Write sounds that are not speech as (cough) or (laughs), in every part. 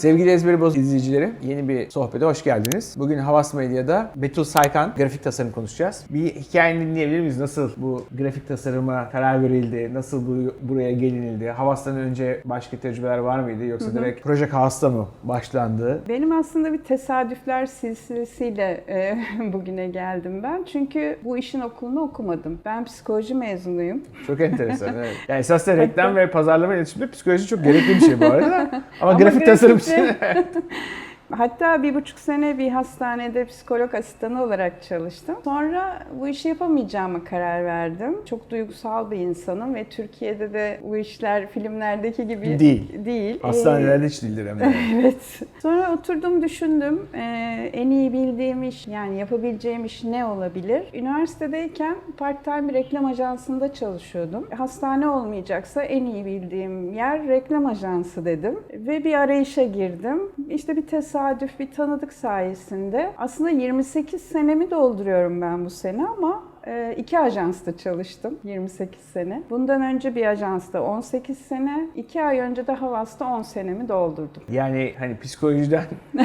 Sevgili Ezberi Boz izleyicileri, yeni bir sohbete hoş geldiniz. Bugün Havas Medya'da Betül Saykan grafik tasarım konuşacağız. Bir hikayeni dinleyebilir miyiz? Nasıl bu grafik tasarıma karar verildi? Nasıl bu, buraya gelinildi? Havas'tan önce başka tecrübeler var mıydı? Yoksa direkt Proje Havas'ta mı başlandı? Benim aslında bir tesadüfler silsilesiyle e, (laughs) bugüne geldim ben. Çünkü bu işin okulunu okumadım. Ben psikoloji mezunuyum. Çok enteresan. evet. Yani esasında (laughs) reklam ve pazarlama iletişimde psikoloji çok gerekli bir şey bu arada. (laughs) Ama, Ama grafik tasarım için grafikte- (laughs) Hatta bir buçuk sene bir hastanede psikolog asistanı olarak çalıştım. Sonra bu işi yapamayacağıma karar verdim. Çok duygusal bir insanım ve Türkiye'de de bu işler filmlerdeki gibi Değil. değil. Ee, hastanelerde hiç değildir hem de. (laughs) Evet. Sonra oturdum düşündüm. Ee, en iyi bildiğim iş yani yapabileceğim iş ne olabilir? Üniversitedeyken part-time bir reklam ajansında çalışıyordum. Hastane olmayacaksa en iyi bildiğim yer reklam ajansı dedim. Ve bir arayışa girdim. İşte bir tesadüf, bir tanıdık sayesinde. Aslında 28 senemi dolduruyorum ben bu sene ama iki ajansta çalıştım 28 sene. Bundan önce bir ajansta 18 sene, iki ay önce de Havas'ta 10 senemi doldurdum. Yani hani psikolojiden (laughs)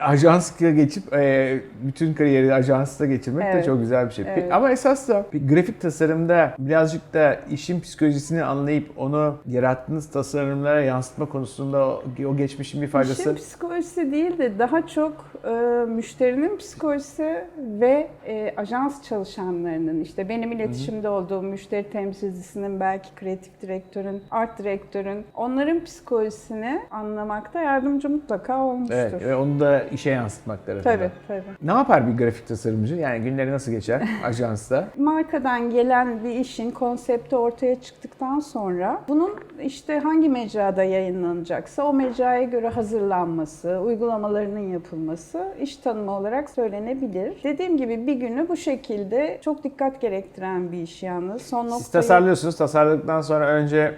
ajanska geçip e, bütün kariyeri ajansta geçirmek de Evet. çok güzel bir şey. Evet. Ama esas da bir grafik tasarımda birazcık da işin psikolojisini anlayıp onu yarattığınız tasarımlara yansıtma konusunda o, o geçmişin bir faydası. İşin psikolojisi değil de daha çok e, müşterinin psikolojisi ve e, ajans çalışanlarının işte benim iletişimde olduğum müşteri temsilcisinin belki kreatif direktörün, art direktörün onların psikolojisini anlamakta yardımcı mutlaka olmuştur. Evet ve onu da işe yansıtmak tarafında. Tabii tabii. Ne yapar bir grafik tasarımcı? Yani günleri nasıl geçer (laughs) ajansta? Markadan gelen bir işin konsepti ortaya çıktıktan sonra bunun işte hangi mecrada yayınlanacaksa o mecraya göre hazırlanması, uygulamalarının yapılması iş tanımı olarak söylenebilir. Dediğim gibi bir günü bu şekilde çok dikkat gerektiren bir iş yalnız. Son Siz noktayı- tasarlıyorsunuz. Tasarladıktan sonra önce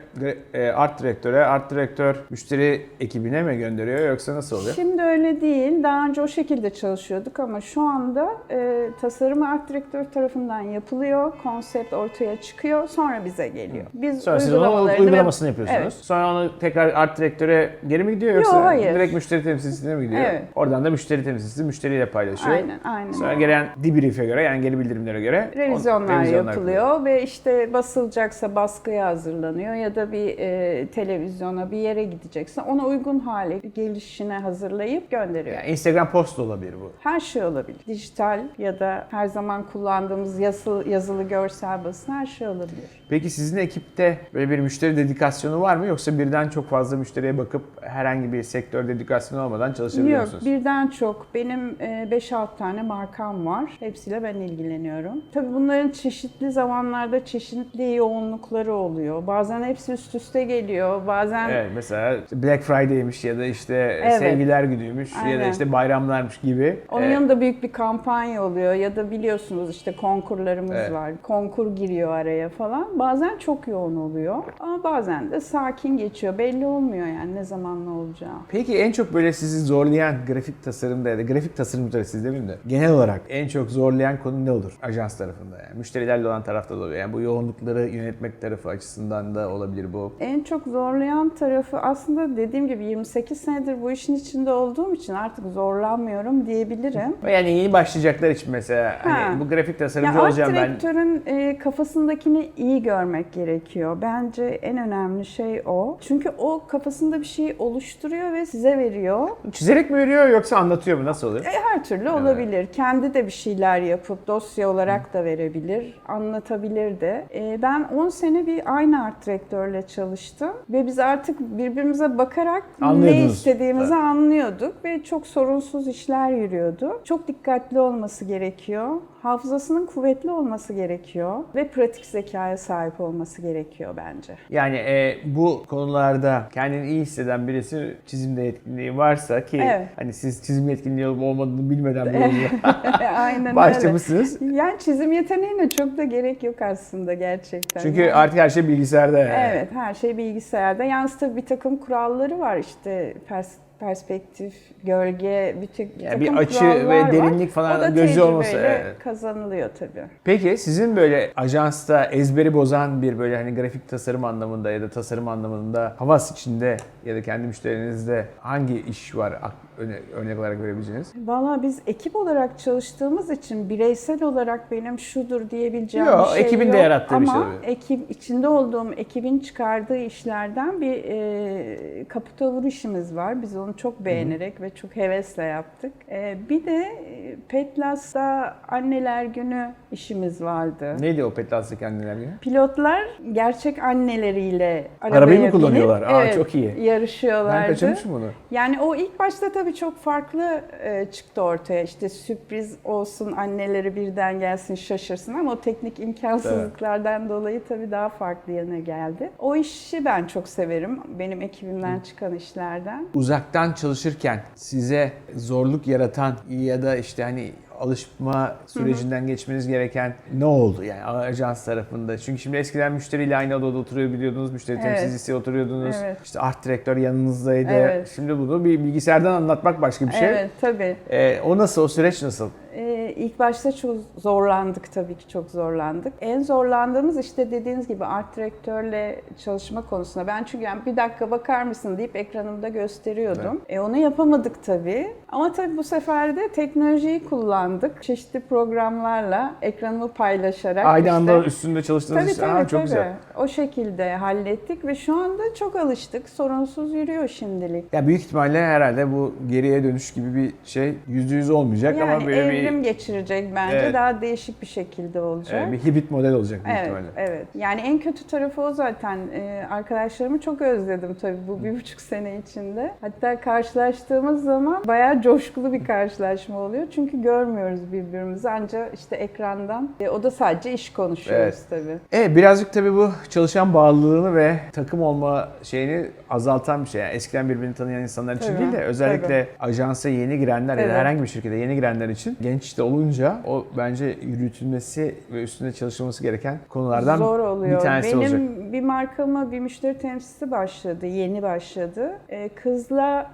e, art direktöre, art direktör müşteri ekibine mi gönderiyor yoksa nasıl oluyor? Şimdi öyle değil. Daha önce o şekilde çalışıyorduk ama şu anda e, tasarım art direktör tarafından yapılıyor. Konsept ortaya çıkıyor. Sonra bize geliyor. Biz Sonra siz onun uygulamalarını ve- uygulamasını yapıyorsunuz. Evet. Sonra onu tekrar art direktöre geri mi gidiyor yoksa hayır. direkt müşteri temsilcisine mi gidiyor? Evet. Oradan da müşteri temsilcisi müşteriyle paylaşıyor. Aynen, aynen. Sonra gelen debrief'e göre yani geri bildirimlere göre Revizyonlar, revizyonlar yapılıyor ve işte basılacaksa baskıya hazırlanıyor ya da bir e, televizyona bir yere gidecekse ona uygun hale gelişine hazırlayıp gönderiyor. Yani Instagram post da olabilir bu. Her şey olabilir. Dijital ya da her zaman kullandığımız yazılı, yazılı görsel basın her şey olabilir. Peki sizin ekipte böyle bir müşteri dedikasyonu var mı yoksa birden çok fazla müşteriye bakıp herhangi bir sektör dedikasyonu olmadan çalışabiliyor Yok musunuz? birden çok. Benim e, 5-6 tane markam var. Hepsiyle ben ilgileniyorum. Tabii bunların çeşitli zamanlarda çeşitli yoğunlukları oluyor. Bazen hepsi üst üste geliyor. Bazen Evet mesela Black Friday'miş ya da işte Evet. sevgiler günüymüş ya da Aynen. işte bayramlarmış gibi. Onun Ee, yanında büyük bir kampanya oluyor ya da biliyorsunuz işte konkurlarımız Evet. var. Konkur giriyor araya falan. Bazen çok yoğun oluyor ama bazen de sakin geçiyor. Belli olmuyor yani ne zaman ne olacağı. Peki en çok böyle sizi zorlayan grafik tasarımda ya da grafik tasarımcıları siz demeyeyim de genel olarak en çok zorlayan konu ne olur ajans tarafında yani müşterilerle olan tarafta da oluyor. Yani bu yoğunlukları yönetmek tarafı açısından da olabilir bu. En çok zorlayan tarafı aslında dediğim gibi 28 senedir bu işin içinde olduğum için artık zorlanmıyorum diyebilirim. (laughs) Yani yeni başlayacaklar için mesela hani Ha. bu grafik tasarımcı Ya art olacağım ben. direktörün e, kafasındakini iyi görmek gerekiyor. Bence en önemli şey o. Çünkü o kafasında bir şey oluşturuyor ve size veriyor. Çizerek mi veriyor yoksa anlatıyor mu? Nasıl oluyor? E, her türlü olabilir. Kendi de bir şeyler yapıp dosya olarak da verebilir, anlatabilir de. E, ben 10 sene bir aynı art direktörle çalıştım ve biz artık birbirimize bakarak ne istediğimizi Evet. anlıyorduk ve çok sorunsuz işler yürüyordu. Çok dikkatli olması gerekiyor. Hafızasının kuvvetli olması gerekiyor ve pratik zekaya sahip olması gerekiyor bence. Yani e, bu konularda kendini iyi hisseden birisi çizimde yetkinliği varsa ki Evet. hani siz çizim yetkinliği olup olmadığını bilmeden yolda (laughs) Aynen öyle. başlamışsınız. Yani çizim yeteneğine çok da gerek yok aslında gerçekten. Çünkü Yani- artık her şey bilgisayarda yani. Evet, her şey bilgisayarda. Yalnız tabii bir takım kuralları var işte pers- perspektif, gölge, bir, tek, bir Yani bir açı ve kurallar var. derinlik falan o da gözü olması, evet. kazanılıyor tabii. Peki sizin böyle ajansta ezberi bozan bir böyle hani grafik tasarım anlamında ya da tasarım anlamında havas içinde ya da kendi müşterinizde hangi iş var öne- örnek olarak verebileceğiniz? Valla biz ekip olarak çalıştığımız için bireysel olarak benim şudur diyebileceğim Yok, bir şey ekibin de yok. yarattığı bir şey Ama ekip, içinde olduğum ekibin çıkardığı işlerden bir e, kaputa vur işimiz var. Biz onu çok beğenerek ve çok hevesle yaptık. E, bir de e, Petlas'ta anneler günü işimiz vardı. Neydi o Petlas'ta kendiler günü? Pilotlar gerçek anneleriyle Arabayı mı kullanıyorlar? binip, Aa, evet, çok iyi. yarışıyorlardı. Ben kaçırmışım bunu. Yani o ilk başta tabii çok farklı e, çıktı ortaya. İşte sürpriz olsun, anneleri birden gelsin, şaşırsın ama o teknik imkansızlıklardan dolayı tabii daha farklı yana geldi. O işi ben çok severim. Benim ekibimden çıkan işlerden. Uzaktan çalışırken size zorluk yaratan ya da işte hani alışma sürecinden geçmeniz gereken ne oldu yani ajans tarafında? Çünkü şimdi eskiden müşteriyle aynı odada oturuyor biliyordunuz, müşteri Evet. temsilcisi oturuyordunuz, Evet. işte art direktör yanınızdaydı. Evet. Şimdi bunu bir bilgisayardan anlatmak başka bir şey. Evet tabii. Ee, o nasıl, o süreç nasıl? Ee, ilk başta çok zorlandık tabii ki çok zorlandık. En zorlandığımız işte dediğiniz gibi art direktörle çalışma konusunda. Ben çünkü yani bir dakika bakar mısın deyip ekranımda gösteriyordum. E, onu yapamadık tabii. Ama tabii bu sefer de teknolojiyi kullandık. Çeşitli programlarla ekranımı paylaşarak. Aynı işte- anda üstünde çalıştığınız Tabii için tabii Aa, çok tabii. güzel. O şekilde hallettik ve şu anda çok alıştık. Sorunsuz yürüyor şimdilik. Ya büyük ihtimalle herhalde bu geriye dönüş gibi bir şey yüzde yüz olmayacak Yani ama böyle evrim geçirecek bence. Evet. Daha değişik bir şekilde olacak. bir, e, bir hibrit model olacak büyük Evet, ihtimalle. evet. Yani en kötü tarafı o zaten. Ee, arkadaşlarımı çok özledim tabii bu bir buçuk sene içinde. Hatta karşılaştığımız zaman bayağı (laughs) coşkulu bir karşılaşma oluyor. Çünkü görmüyoruz birbirimizi ancak işte ekrandan. E, o da sadece iş konuşuyoruz Evet. tabii. Evet birazcık tabii bu çalışan bağlılığını ve takım olma şeyini azaltan bir şey. Yani eskiden birbirini tanıyan insanlar için Tabii, değil de özellikle ajansa yeni girenler ya da Evet. herhangi bir şirkete yeni girenler için genç de olunca o bence yürütülmesi ve üstünde çalışılması gereken konulardan Zor oluyor. bir tanesi Benim olacak. bir markama bir müşteri temsilcisi başladı, yeni başladı. Ee, kızla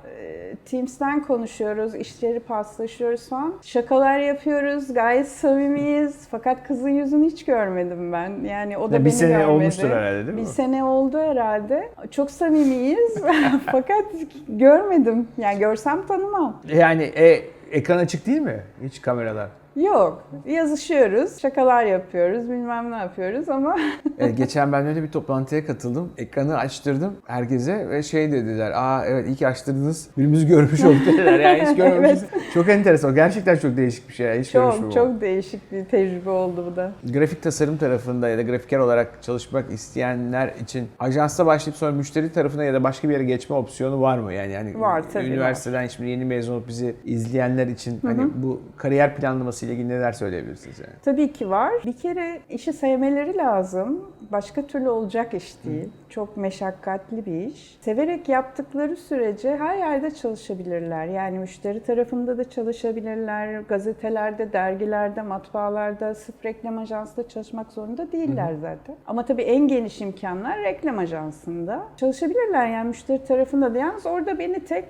Teams'ten konuşuyoruz, işleri paslaşıyoruz falan. Şakalar yapıyoruz, gayet samimiyiz. Fakat kızın yüzünü hiç görmedim ben. Yani o da Ya bir beni sene görmedi. olmuştur herhalde değil Bir mi? sene oldu herhalde. Çok samimiyiz. (laughs) Fakat görmedim. Yani görsem tanımam. Yani e, ekran açık değil mi? Hiç kameralar. Yok. Yazışıyoruz, şakalar yapıyoruz, bilmem ne yapıyoruz ama (laughs) Evet, geçen ben öyle bir toplantıya katıldım. Ekranı açtırdım herkese ve şey dediler. Aa evet iyi ki açtırdınız. Birimizi görmüş olduk (laughs) dediler. Yani hiç görmemişiz. Çok enteresan. Gerçekten çok değişik bir şey. Hiç çok çok değişik bir tecrübe oldu bu da. Grafik tasarım tarafında ya da grafiker olarak çalışmak isteyenler için ajansta başlayıp sonra müşteri tarafına ya da başka bir yere geçme opsiyonu var mı? Yani yani Var, tabii üniversiteden şimdi yeni mezun olup bizi izleyenler için hani bu kariyer planlaması ile ilgili neler söyleyebilirsiniz yani? Tabii ki var. Bir kere işi sevmeleri lazım. Başka türlü olacak iş değil. Çok meşakkatli bir iş. Severek yaptıkları sürece her yerde çalışabilirler. Yani müşteri tarafında da çalışabilirler. Gazetelerde, dergilerde, matbaalarda, sırf reklam ajansında çalışmak zorunda değiller zaten. Ama tabii en geniş imkanlar reklam ajansında. Çalışabilirler yani müşteri tarafında da. Yalnız orada beni tek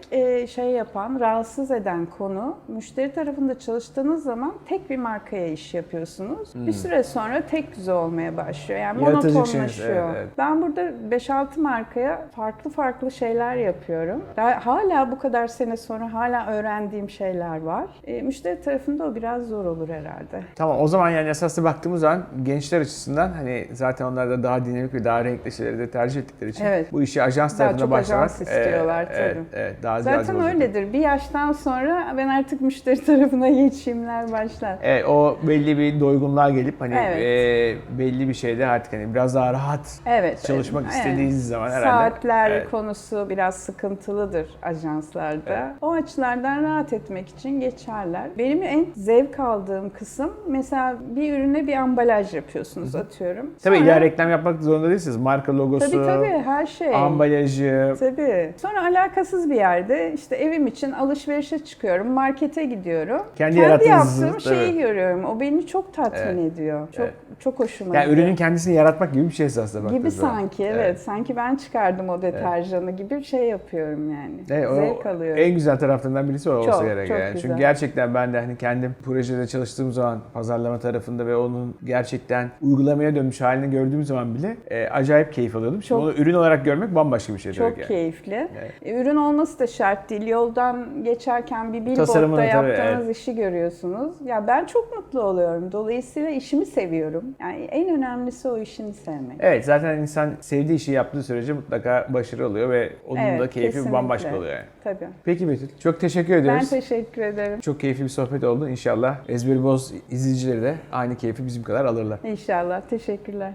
şey yapan, rahatsız eden konu müşteri tarafında çalıştığınız zaman tek bir markaya iş yapıyorsunuz. Bir süre sonra tek düze olmaya başlıyor. Yani Yaratıcı monotonlaşıyor. evet, evet. Ben burada 5-6 markaya farklı farklı şeyler yapıyorum. Daha, hala bu kadar sene sonra hala öğrendiğim şeyler var. E, müşteri tarafında o biraz zor olur herhalde. Tamam o zaman yani esaslı baktığımız zaman gençler açısından hani zaten onlar da daha dinamik ve daha renkli şeyleri de tercih ettikleri için Evet. bu işi ajans Daha tarafında çok başlamak ajans istiyorlar, e, evet, tabii. evet, daha Zaten öyledir. Bir yaştan sonra ben artık müşteri tarafına geçeyimler başlar. Evet, o belli bir doygunluğa gelip hani Evet. e, belli bir şeyde artık hani biraz daha rahat Evet. çalışmak evet. istediğiniz zaman herhalde. Saatler Evet. konusu biraz sıkıntılıdır ajanslarda. O açılardan rahat etmek için geçerler. Benim en zevk aldığım kısım mesela bir ürüne bir ambalaj yapıyorsunuz atıyorum. Tabii Sonra- illa reklam yapmak zorunda değilsiniz. Marka logosu, Tabii tabii her şey. ambalajı. Tabii. Sonra alakasız bir yerde işte evim için alışverişe çıkıyorum, markete gidiyorum. Kendi Kendi yaptığım şeyi tabii. görüyorum. O beni çok tatmin ediyor. Çok Evet. Çok hoşuma Yani gidiyor. ürünün kendisini yaratmak gibi bir şey esasında gibi baktığınız zaman. sanki evet. Sanki ben çıkardım o deterjanı gibi bir şey yapıyorum yani. Evet, Zevk alıyorum. En güzel taraflarından birisi o olsa Çok, gerek çok yani. güzel. Çünkü gerçekten ben de hani kendim projede çalıştığım zaman pazarlama tarafında ve onun gerçekten uygulamaya dönmüş halini gördüğüm zaman bile e, acayip keyif alıyordum. Şimdi Çok- onu ürün olarak görmek bambaşka bir şey Çok tabii yani. keyifli. Evet. E, Ürün olması da şart değil. Yoldan geçerken bir billboardda tabii, yaptığınız evet. işi görüyorsunuz. Ya ben çok mutlu oluyorum. Dolayısıyla işimi seviyorum. Yani en önemlisi o işini sevmek. Evet zaten insan sevdiği işi yaptığı sürece mutlaka başarılı oluyor ve onun Evet, da keyfi kesinlikle. bambaşka oluyor yani. Tabii. Peki Betül çok teşekkür Ben ediyoruz. teşekkür ederim. Çok keyifli bir sohbet oldu. İnşallah Ezberi Boz izleyicileri de aynı keyfi bizim kadar alırlar. İnşallah. Teşekkürler.